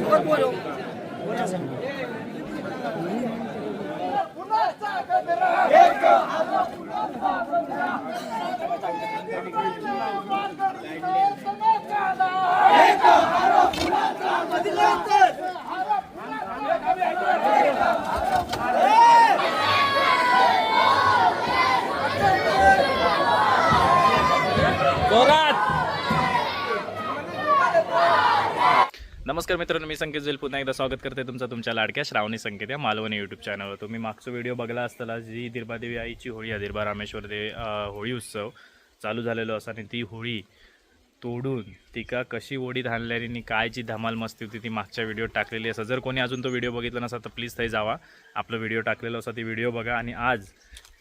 Let's go! नमस्कार मित्रांनो मी संकेत gel पुन्हा एकदा स्वागत करते तुमचं तुमच्या लाडक्या श्रावणी संकेत या मालवणी यूट्यूब चॅनलवर तुम्ही मागचा व्हिडिओ बघला असताना जी दिरबादेवी आईची होळी आहे रामेश्वर दे होळी उत्सव चालू झालेलो असा आणि ती होळी तोडून तिका कशी ओढीत आणल्याने काय जी धमाल मस्ती होती ती मागच्या व्हिडिओ टाकलेली असं जर कोणी अजून तो व्हिडिओ बघितला नसा तर प्लीज ते जावा. आपला व्हिडिओ टाकलेला असा ती व्हिडिओ बघा. आणि आज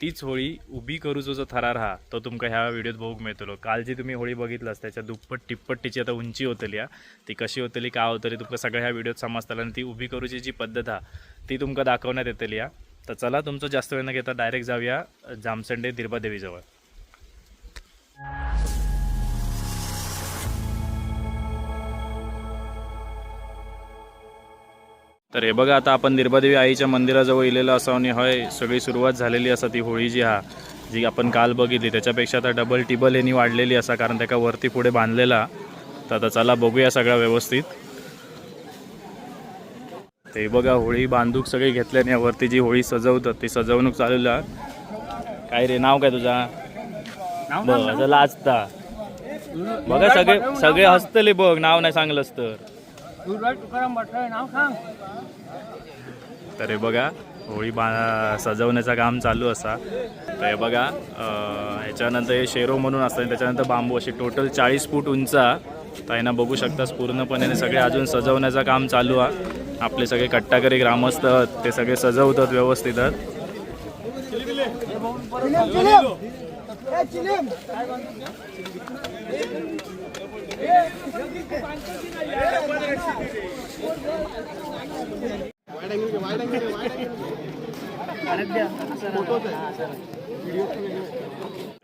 तीच होळी उभी करूचो जो थरार हा तो तुमका ह्या व्हिडिओत बघूक मिळतलो. काल जी तुम्ही होळी बघितलास त्याच्या दुप्पट टिप्पट तिची आता उंची होतली हा. ती कशी होतली काय होतली तुमका सगळ्या ह्या व्हिडिओत समजताला आणि ती उभी करूची जी पद्धत हा ती तुमका दाखवण्यात येतली हा. तर चला तुमचं जास्त वेळ न घेता डायरेक्ट जाऊया जामसंडे दिर्बादेवीजवळ तर हे बघा आता आपण निर्बादेवी आईच्या मंदिराजवळ इलेलं असं आणि होय सगळी सुरुवात झालेली असा ती होळी जी हा जी आपण काल बघितली. त्याच्यापेक्षा आता डबल टिबल यांनी वाढलेली असा कारण त्याका वरती पुढे बांधलेला. तर आता चला बघूया सगळा व्यवस्थित. ते बघा होळी बांधूक सगळी घेतल्याने वरती जी होळी सजवतात ती सजवणूक चालूला काय रे नाव काय तुझा? बघ लाजता बघा सगळे सगळे हसतले बघ नाव नाही सांगलंस तर. तर हे बघा होळी बा सजवण्याचं काम चालू असा. तर हे बघा ह्याच्यानंतर हे शेरो म्हणून असतं आणि त्याच्यानंतर बांबू अशी टोटल चाळीस फूट उंच. आहे. तर यांना बघू शकतास पूर्णपणे सगळे अजून सजवण्याचं काम चालू आहे आपले सगळे कट्टाकरी ग्रामस्थ ते सगळे सजवतात व्यवस्थित आहेत.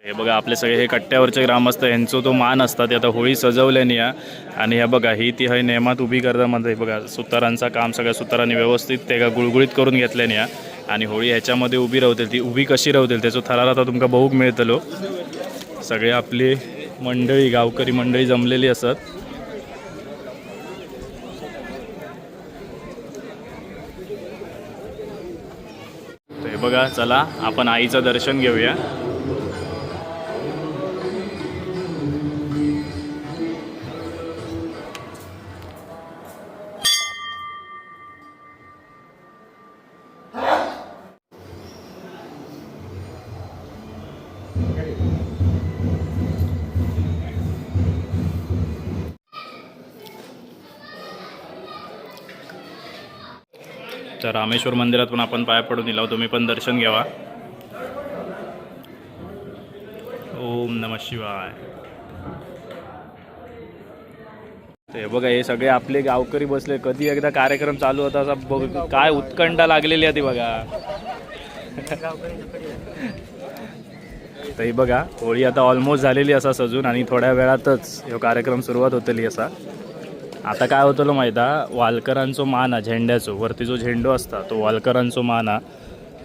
हे बघा आपले सगळे हे कट्ट्यावरचे ग्रामस्थ यांचं तो मान असतात ते आता होळी सजवल्याने या. आणि ह्या बघा ही ती हय नेमात उभी करता म्हणजे बघा सुतारांचा काम सगळ्या सुतारांनी व्यवस्थित ते का गुळगुळीत करून घेतल्याने या. आणि होळी ह्याच्यामध्ये उभी राहतील ती उभी कशी राहतील त्याचं थरार आता तुमका बघूक मिळतलो. सगळे आपली मंडळी गावकरी मंडळी जमलेली असत. हे बघा चला आपण आईचं दर्शन घेऊया. तर रामेश्वर मंदिरात पण आपण पाया पडून दिला तुम्ही पण दर्शन घ्यावा. ओम नम शिवाय. ते बघा हे सगळे आपले गावकरी बसले. कधी एकदा कार्यक्रम चालू होता असा बघ काय उत्कंठा लागलेली आहे ती बघा. तर हे बघा होळी आता ऑलमोस्ट झालेली असा सजून आणि थोड्या वेळातच ह्यो कार्यक्रम सुरुवात होतली असा. आता काय होतं माहीत हा वालकरांचो मान हा झेंड्याचो वरती जो झेंडो असता तो वालकरांचो मान हा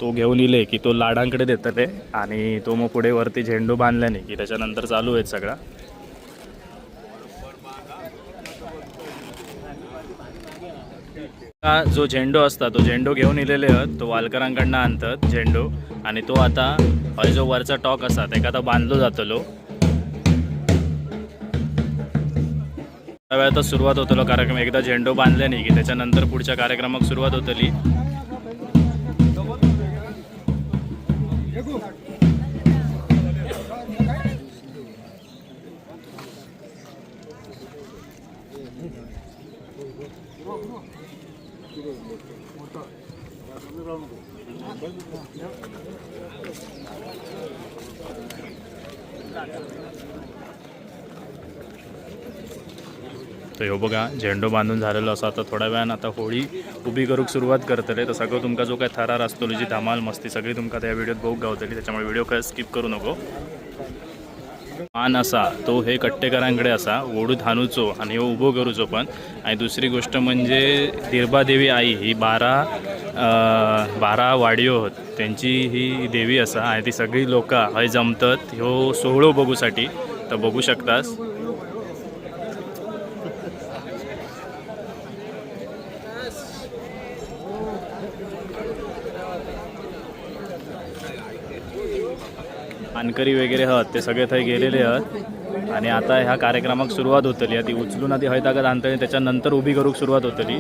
तो घेऊन इले की तो लाडांकडे देतले आणि तो मग पुढे वरती झेंडू बांधल्याने की त्याच्यानंतर चालू आहेत सगळा. जो झेंडो असता तो झेंडो घेऊन इलेले आहेत तो वालकरांकडनं आणतात झेंडो आणि तो आता जो वरचा टॉक असा तेका आता बांधलो जातलो वेळातच सुरुवात होतलो कार्यक्रम. एकदा झेंडो बांधल्याने की त्याच्यानंतर पुढच्या कार्यक्रमाक सुरुवात होतली. तर ह्यो बघा झेंडो बांधून झालेलो असा आता थोड्या वेळानं आता होळी उभी करूक सुरुवात करतले. तर सगळं तुमका जो काय थरार असतो जी धमाल मस्ती सगळी तुमका त्या व्हिडिओत बघ गावतली त्याच्यामुळे व्हिडिओ काय स्किप करू नको. मान असा तो हे कट्टेकरांकडे असा ओढूत हाणूचो आणि हो उभो करूचो पण. आणि दुसरी गोष्ट म्हणजे दिर्बादेवी आई ही बारा बारा वाडयो होत. त्यांची ही देवी असा आणि ती सगळी लोकां हय जमतत. ह्यो सोहळो बघूसाठी. तर बघू शकतास. मानकरी वगैरे हत ते सगळे थंय गेलेले हत आणि आता ह्या कार्यक्रमाक सुरुवात होतली. ती उचलून आधी हय ताकद आणतली त्याच्यानंतर उभी करूक सुरुवात होतली.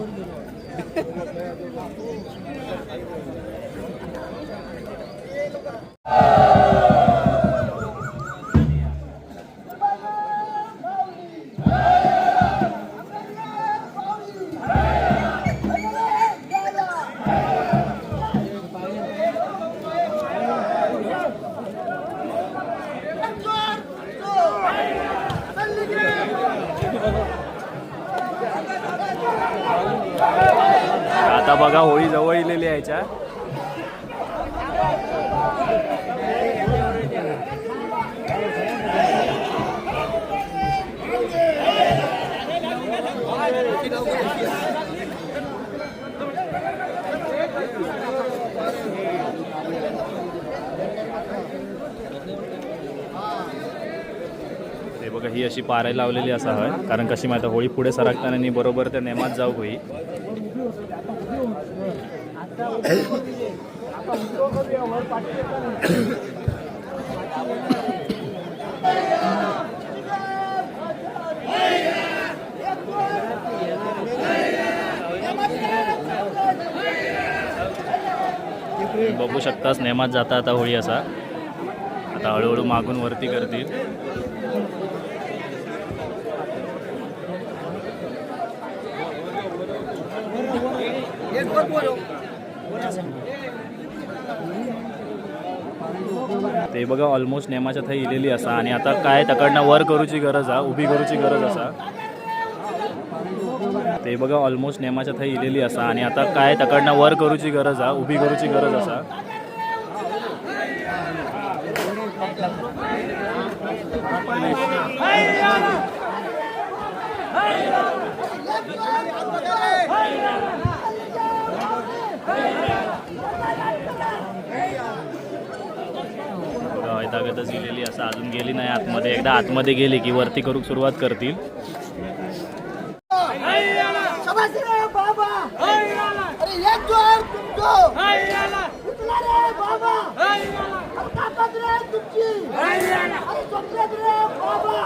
बघा होळी जवळ इलेली आहे याच्या. बघा ही अशी पाराय लावलेली असा हय कारण कशी माहिती होळी पुढे सरकताना बरोबर त्या नेमात जाऊ होई. बघू शकतास नेमात जाता आता होळी असा. आता हळूहळू मागून वरती करतील ते बघा ऑलमोस्ट नेमाच्या थंय इलेली असा. आणि आता काय तकडनं वर करूची गरज हा उभी करूची गरज असा. ते बघा ऑलमोस्ट नेमाच्या थंय इलेली असा. आणि आता काय तकडनं वर करूची गरज हा उभी करूची गरज असा. तागतच गेलेली असं अजून गेली नाही आतमध्ये. एकदा आतमध्ये गेली की वरती करूक सुरुवात करतील. शाबास रे बाबा कैची सकाटता जोर तुमको उठला रे बाबा अरे ताकद रे तुमची अरे झोपलेत रे बाबा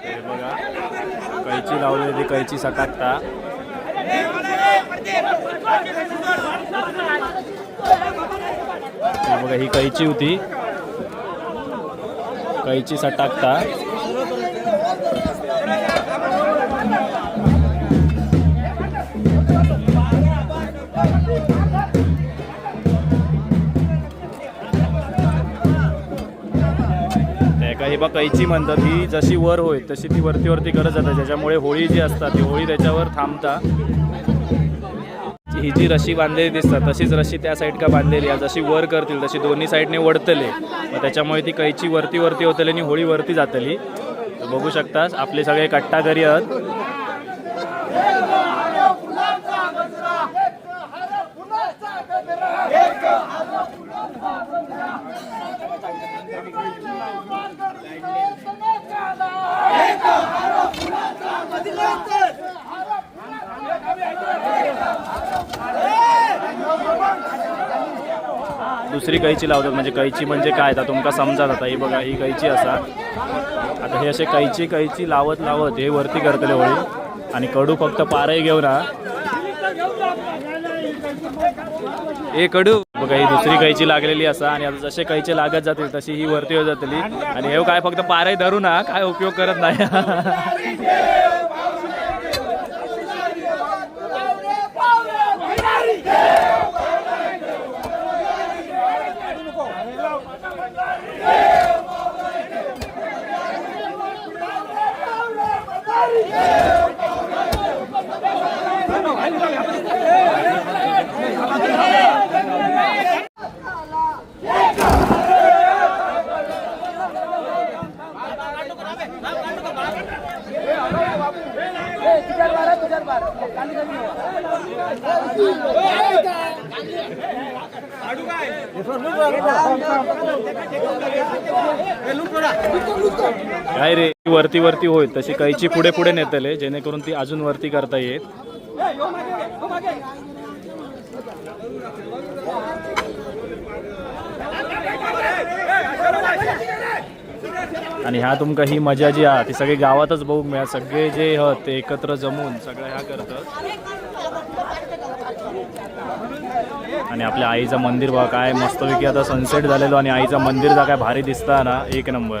हे बघा कैची लावलेली कैची सटाकता हे बघा ही कैची होती. कैची सटाकता हे ही बा कैची म्हणतात ही जशी वर होईल तशी ती वरती वरती करत जातात ज्याच्यामुळे होळी जी असतात ती होळी त्याच्यावर थांबता. ही जी रशी बांधलेली दिसतात तशीच रशी त्या साईड का बांधलेली आहे. जशी वर करतील तशी दोन्ही साईडने वडतले. मग त्याच्यामुळे ती कैची वरती वरती होतली आणि होळी वरती जातली. बघू शकतास आपले सगळे कट्टा घरी आहेत. दुसरी कैची लावतात म्हणजे कैची म्हणजे काय? आता तुमका समजात आता ही बघा ही कैची असा. आता हे असे कैची कैची लावत लावत हे वरती करतले होळी. आणि कडू फक्त पारही घेऊन हा ए कडू. बघा ही दुसरी कैची लागलेली असा. आणि आता जसे कैचे लागत जातील तशी ही वरती होत जातली. आणि हे काय फक्त पारही धरू ना काय उपयोग करत नाही. ती वरती वरती होईल तशी कैची पुढे पुढे नेतले जेणेकरून ती अजून वरती करता येत आणि ह्या तुमका ही मजा जी हा ती सगळी गावातच बघूक मिळा सगळे जे हत ते एकत्र जमून सगळं ह्या करतात. आणि आपल्या आईचं मंदिर बघा काय मस्तपैकी आता सनसेट झालेलो आणि आईचं मंदिर जा काय भारी दिसता ना एक नंबर.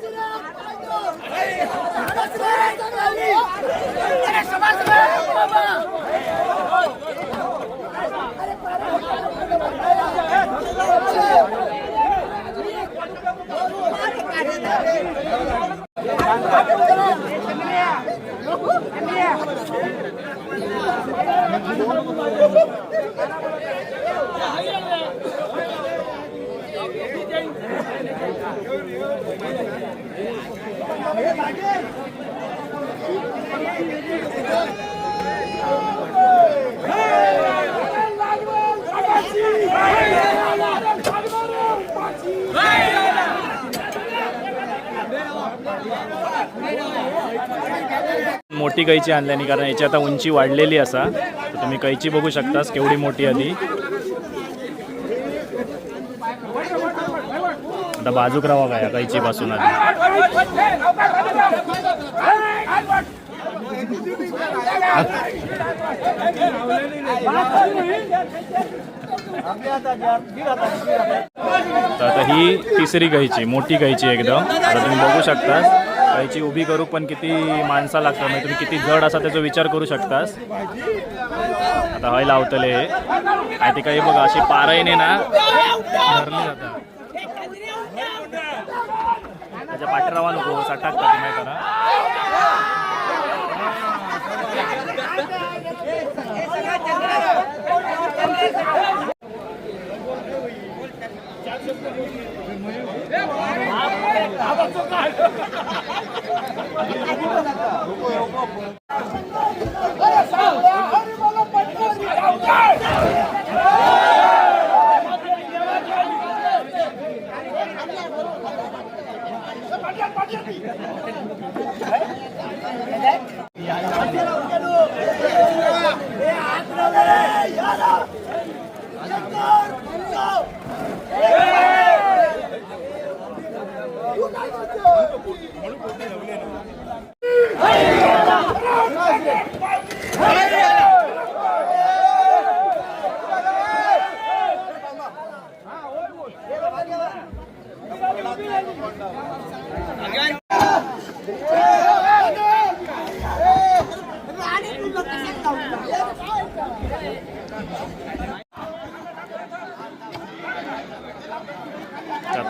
मोठी कैची आणल्याने कारण याची आता उंची वाढलेली असा. तर तुम्ही कैची बघू शकतास केवढी मोठी आधी आता बाजूक राहा काय कैची पासून आधी? तर आता ही तिसरी गायची मोठी गायची एकदम. आता तुम्ही बघू शकतास गायची उभी करू पण किती माणसा लागतात म्हणजे तुम्ही किती जड असा त्याचा विचार करू शकतास. आता हय लावतले आणि ते काही बघा अशी पारायने ना धरली जातात त्याच्या पाठरावा नको हो, सटाकतात ती माहिती ना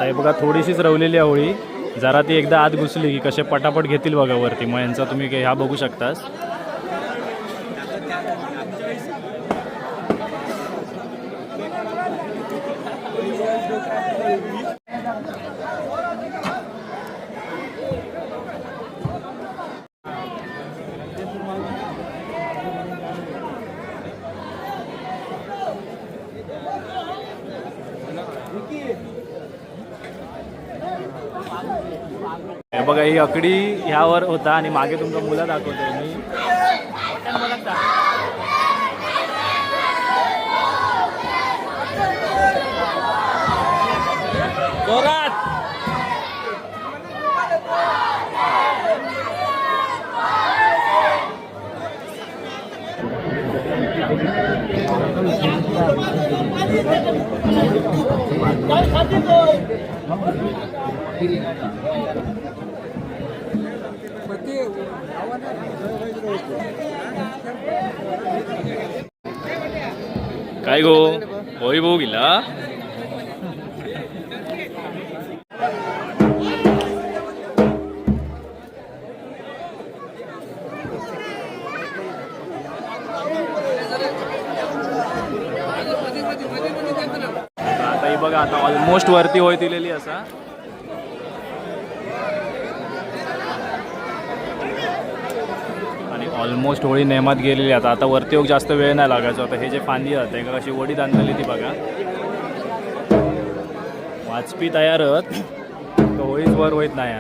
आता हे बघा थोडीशीच रवलेली आहे होळी जरा ती एकदा आत घुसली की कसे पटापट घेतील बघा वरती. मग यांचा तुम्ही ह्या बघू शकतास. बघा ही अकडी ह्यावर होता आणि मागे तुमचा मुलं दाखवतोय मी. काय गो? होय भाऊ गेला? आता ही बघा आता ऑलमोस्ट वरती होय दिलेली असा. ऑलमोस्ट होळी नेमात गेलेली आता आता वरती योग जास्त वेळ नाही लागायचा. आता हे जे फांदी जाते का कशी वडी बांधलेली ती बघा. वाचपी तयारच तर होळीच वर होईत नाही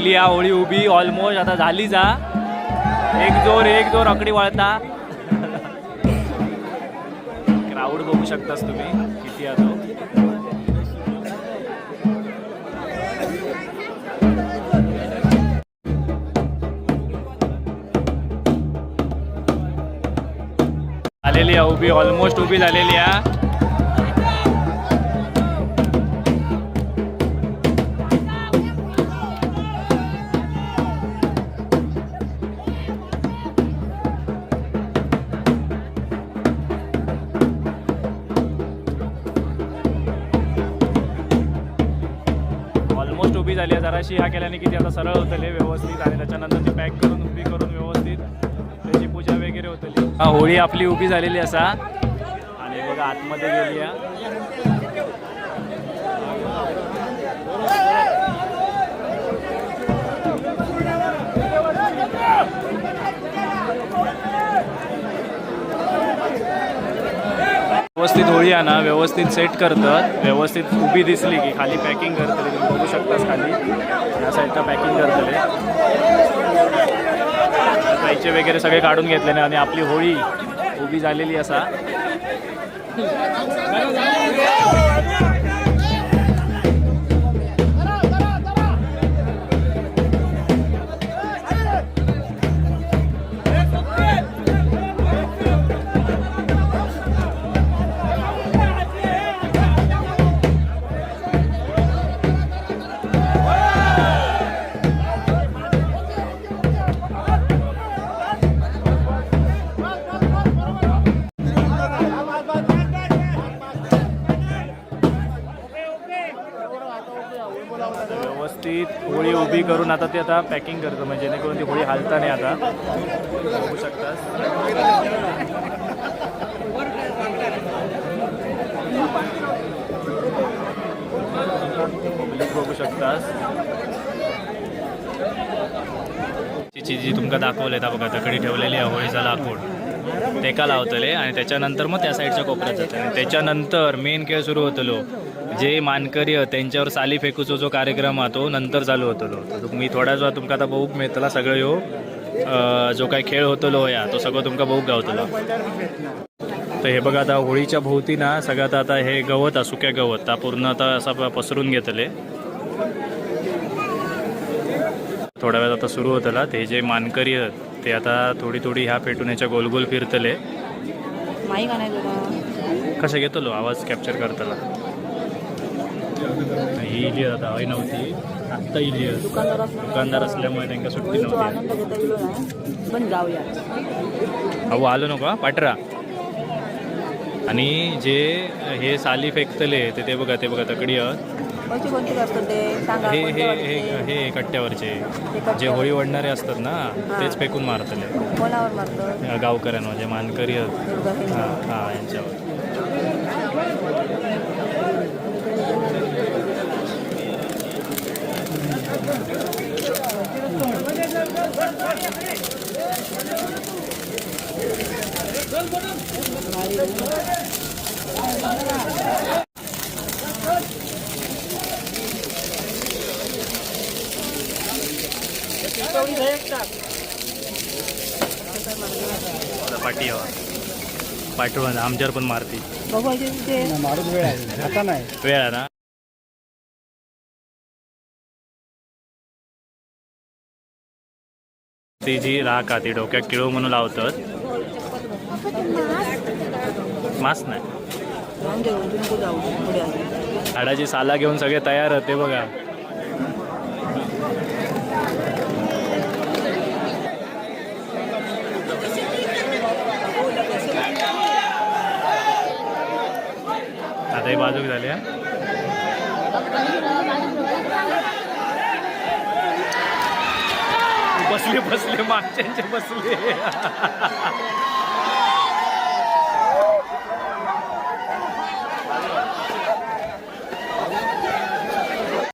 दिली या होळी उभी ऑलमोस्ट आता झाली जा. एक जोर एक जोर रकडी वळता. क्राऊड बघू शकतास तुम्ही. किती आहे आलेली आहे उभी ऑलमोस्ट उभी झालेली आहे. जराशी ह्या केल्याने की ती आता सरळ होतले व्यवस्थित. आणि त्याच्यानंतर ती पॅक करून उभी करून व्यवस्थित त्याची पूजा वगैरे होतली. हा होळी आपली उभी झालेली असा. आणि बघा आतमध्ये गेली आहे व्यवस्थित होळी आहे ना व्यवस्थित सेट करतात व्यवस्थित उभी दिसली की खाली पॅकिंग करतले तुम्ही बघू शकतास खाली. या साईडला पॅकिंग करतले पैसे वगैरे सगळे काढून घेतलेले आणि आपली होळी उभी झालेली असा. आता ते आता पॅकिंग करतो म्हणजे जेणेकरून ती होळी हालता नाही आता. बघू शकतास. पब्लिक बघू शकतास. तिची जी तुमका दाखवले आता बघा तकडी ठेवलेली आहे होळीचा लाकूड. तेका लावतले आणि त्याच्यानंतर मग त्या साईडच्या कोपऱ्यात जाते आणि त्याच्यानंतर मेन खेळ सुरू होतलो. जे मानकरी त्यांच्यावर साली फेकूचो जो कार्यक्रम हा तो नंतर चालू होतलो. तर तुम्ही थोड्या वेळा तुमका आता बघूक मिळतला सगळं ह्यो. अं, जो काही खेळ होतलो या तो सगळं तुमका बघूक गावतलो. तर हे बघा आता होळीच्या भोवती ना सगळ्यात आता हे गवत हा सुक्या गवत. हा पूर्ण आता असा पसरून घेतले. थोड्या वेळात आता सुरू होतला. ते जे मानकरी आहेत ते आता थोडी थोडी ह्या पेटून गोल गोल फिरतले. माही का नाही तुला? कशा घेतलो? आवाज कॅप्चर करताना ही इली आता हय नव्हती. आत्ता इली. दुकानदार असला दुकानदार असल्यामुळे त्यांना सुट्टी नव्हती. पण जाऊया. अहो आलो नको पाटरा आणि जे हे साली फेकतले ते ते बघा ते बघा तकडी हे हे? हे हे कट्ट्यावरचे. जे होळी ओढणारे असतात ना तेच फेकून मारतले. गावकऱ्यांवर जे मानकरी आहेत. हां यांच्यावर पाठी हवा पाठवून आमच्यावर पण मारती बघू ते मारूच वेळ आहे. आता नाही. वेळ आहे ना? ती जी राख ती डोक्यात किळो म्हणून लावतात. मास नाही. झाडाची साला घेऊन सगळे तयार होते बघा. ताई बाजूक झाली बसले बसले मागच्यांचे बसले.